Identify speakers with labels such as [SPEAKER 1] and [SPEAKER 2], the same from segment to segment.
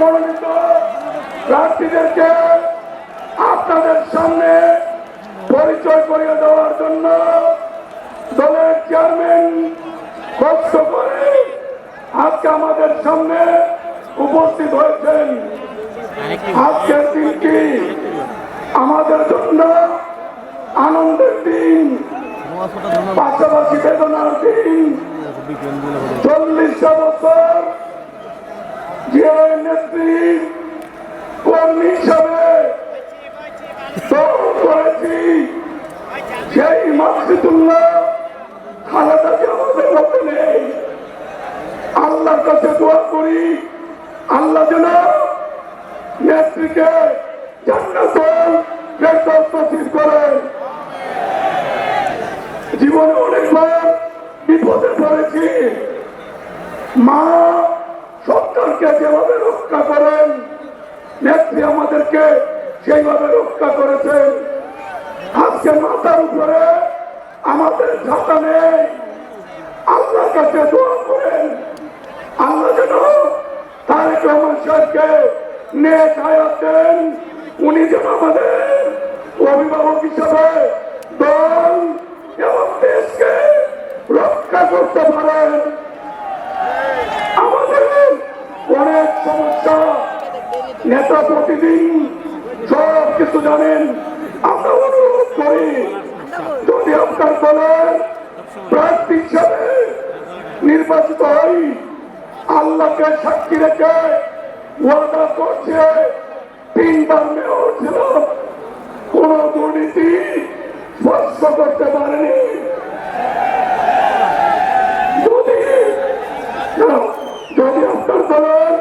[SPEAKER 1] মনোনীত প্রার্থীদেরকে আপনাদের সামনে পরিচয় করিয়ে দেওয়ার জন্য দলের চেয়ারম্যান কষ্ট করে আজকে আমাদের সামনে উপস্থিত হয়েছেন। আজকের দিনটি আমাদের জন্য দিন পাশাপাশি বেদনার দিন। চল্লিশটা বছর যে নেত্রী, কর্মী হিসাবে করেছি। সেই মাসিদুল্লাহ খালেদাকে আমাদের মধ্যে নেই। আল্লাহর কাছে দোয়া করি, আল্লাহ যেন নেত্রীকে ফেরদৌস নসিব করেন। জীবনে অনেকবার বিপদে পড়েছি। মা, সন্তানকে যেভাবে রক্ষা করেন, নেত্রী আমাদেরকে সেইভাবে রক্ষা করেছেন। আজকে মাথার উপরে আমাদের ছাতা নেই। আল্লাহর কাছে দোয়া করেন। আল্লাহ যেন তারেক রহমান সাহেবকে নেক হায়াত দেন। উনি যেন আমাদের অভিভাবক হিসাবে দল করতে পারেন আমাদের অনেক সমস্যা। নেতা প্রতিদিন সব কিছু জানেন। আমরা অনুরোধ করি, যদি আপনার দলের প্রার্থী হিসাবে নির্বাচিত হই, আল্লাহকে সাক্ষী রেখে ওয়াদা করছে, তিনবার মেয়র ছিল। কোন দুর্নীতি স্পর্শ করতে পারেনি যদি যদি আপনার দলের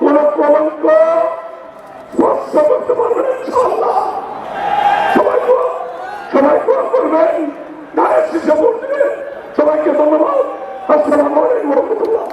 [SPEAKER 1] কোন কলঙ্ক স্পর্শ করতে পারবেন ইনশাআল্লাহ সবাই সবাই দোয়া করবেন দায়ের শিশু ভোট দিবেন সবাইকে ধন্যবাদ আসসালামু আলাইকুম রহমতুল্লাহ